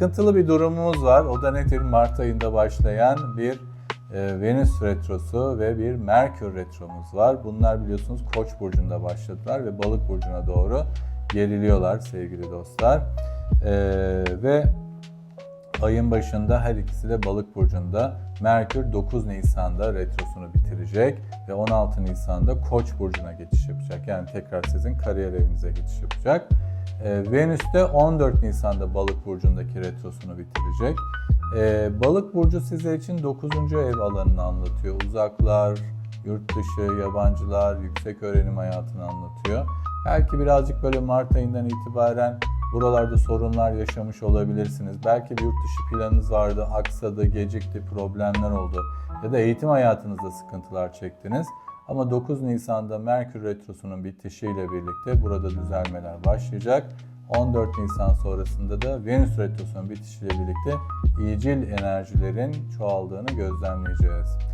Sıkıntılı bir durumumuz var. O da nedir? Mart ayında başlayan bir e, Venüs retrosu ve bir Merkür retromuz var. Bunlar biliyorsunuz Koç burcunda başladılar ve Balık burcuna doğru geriliyorlar sevgili dostlar. E, ve ayın başında her ikisi de Balık burcunda. Merkür 9 Nisan'da retrosunu bitirecek ve 16 Nisan'da Koç burcuna geçiş yapacak. Yani tekrar sizin kariyer evinize geçiş yapacak. E, Venüs de 14 Nisan'da Balık burcundaki retrosunu bitirecek. E, Balık burcu sizler için 9. ev alanını anlatıyor. Uzaklar, yurt dışı, yabancılar, yüksek öğrenim hayatını anlatıyor. Belki birazcık böyle Mart ayından itibaren buralarda sorunlar yaşamış olabilirsiniz. Belki bir yurt dışı planınız vardı, aksadı, gecikti, problemler oldu. Ya da eğitim hayatınızda sıkıntılar çektiniz. Ama 9 Nisan'da Merkür Retrosu'nun bitişiyle birlikte burada düzelmeler başlayacak. 14 Nisan sonrasında da Venüs Retrosu'nun bitişiyle birlikte iyicil enerjilerin çoğaldığını gözlemleyeceğiz.